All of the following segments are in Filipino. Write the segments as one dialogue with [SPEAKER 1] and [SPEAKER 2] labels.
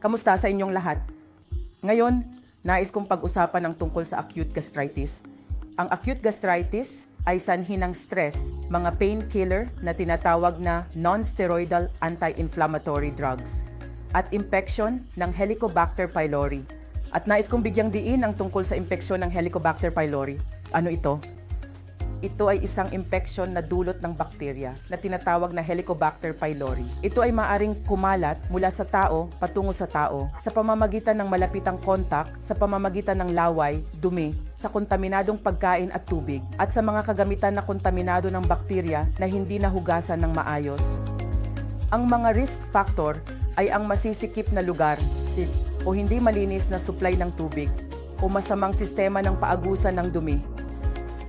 [SPEAKER 1] Kamusta sa inyong lahat? Ngayon, nais kong pag-usapan ang tungkol sa acute gastritis. Ang acute gastritis ay sanhi ng stress, mga painkiller na tinatawag na non-steroidal anti-inflammatory drugs, at infection ng Helicobacter pylori. At nais kong bigyang diin ang tungkol sa impeksyon ng Helicobacter pylori. Ano ito? Ito ay isang infection na dulot ng bakterya na tinatawag na Helicobacter pylori. Ito ay maaring kumalat mula sa tao patungo sa tao sa pamamagitan ng malapitang kontak, sa pamamagitan ng laway, dumi, sa kontaminadong pagkain at tubig, at sa mga kagamitan na kontaminado ng bakterya na hindi nahugasan ng maayos. Ang mga risk factor ay ang masisikip na lugar o hindi malinis na supply ng tubig o masamang sistema ng paagusan ng dumi.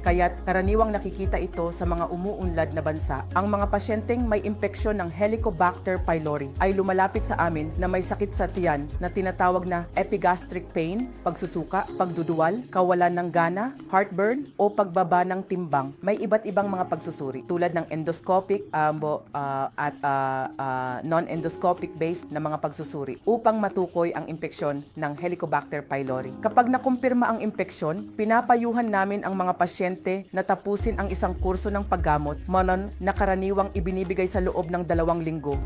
[SPEAKER 1] Kaya't karaniwang nakikita ito sa mga umuunlad na bansa. Ang mga pasyenteng may impeksyon ng Helicobacter pylori ay lumalapit sa amin na may sakit sa tiyan na tinatawag na epigastric pain, pagsusuka, pagduduwal, kawalan ng gana, heartburn o pagbaba ng timbang. May iba't ibang mga pagsusuri tulad ng endoscopic um, ah, at ah, ah, non-endoscopic based na mga pagsusuri upang matukoy ang impeksyon ng Helicobacter pylori. Kapag nakumpirma ang impeksyon, pinapayuhan namin ang mga pasyente na tapusin ang isang kurso ng paggamot manon na karaniwang ibinibigay sa loob ng dalawang linggo.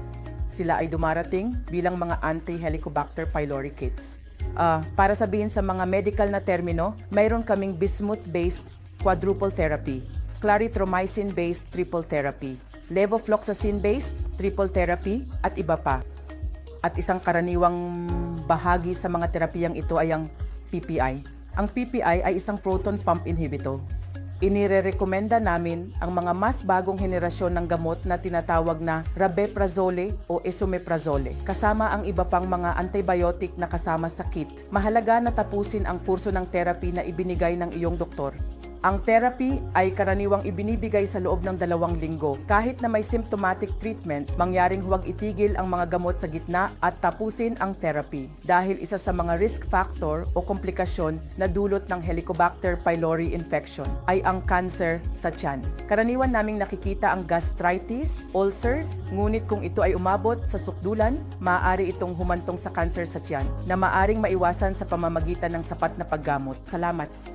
[SPEAKER 1] Sila ay dumarating bilang mga anti-Helicobacter pylori kits. Ah, para sabihin sa mga medical na termino, mayroon kaming bismuth-based quadruple therapy, clarithromycin-based triple therapy, levofloxacin-based triple therapy, at iba pa. At isang karaniwang bahagi sa mga terapiyang ito ay ang PPI. Ang PPI ay isang proton pump inhibitor. Inirerekomenda namin ang mga mas bagong henerasyon ng gamot na tinatawag na rabeprazole o esomeprazole, kasama ang iba pang mga antibiotic na kasama sa kit. Mahalaga na tapusin ang kurso ng therapy na ibinigay ng iyong doktor. Ang therapy ay karaniwang ibinibigay sa loob ng dalawang linggo. Kahit na may symptomatic treatment, mangyaring huwag itigil ang mga gamot sa gitna at tapusin ang therapy dahil isa sa mga risk factor o komplikasyon na dulot ng Helicobacter pylori infection ay ang cancer sa tiyan. Karaniwan naming nakikita ang gastritis, ulcers, ngunit kung ito ay umabot sa sukdulan, maaari itong humantong sa cancer sa tiyan na maaring maiwasan sa pamamagitan ng sapat na paggamot. Salamat!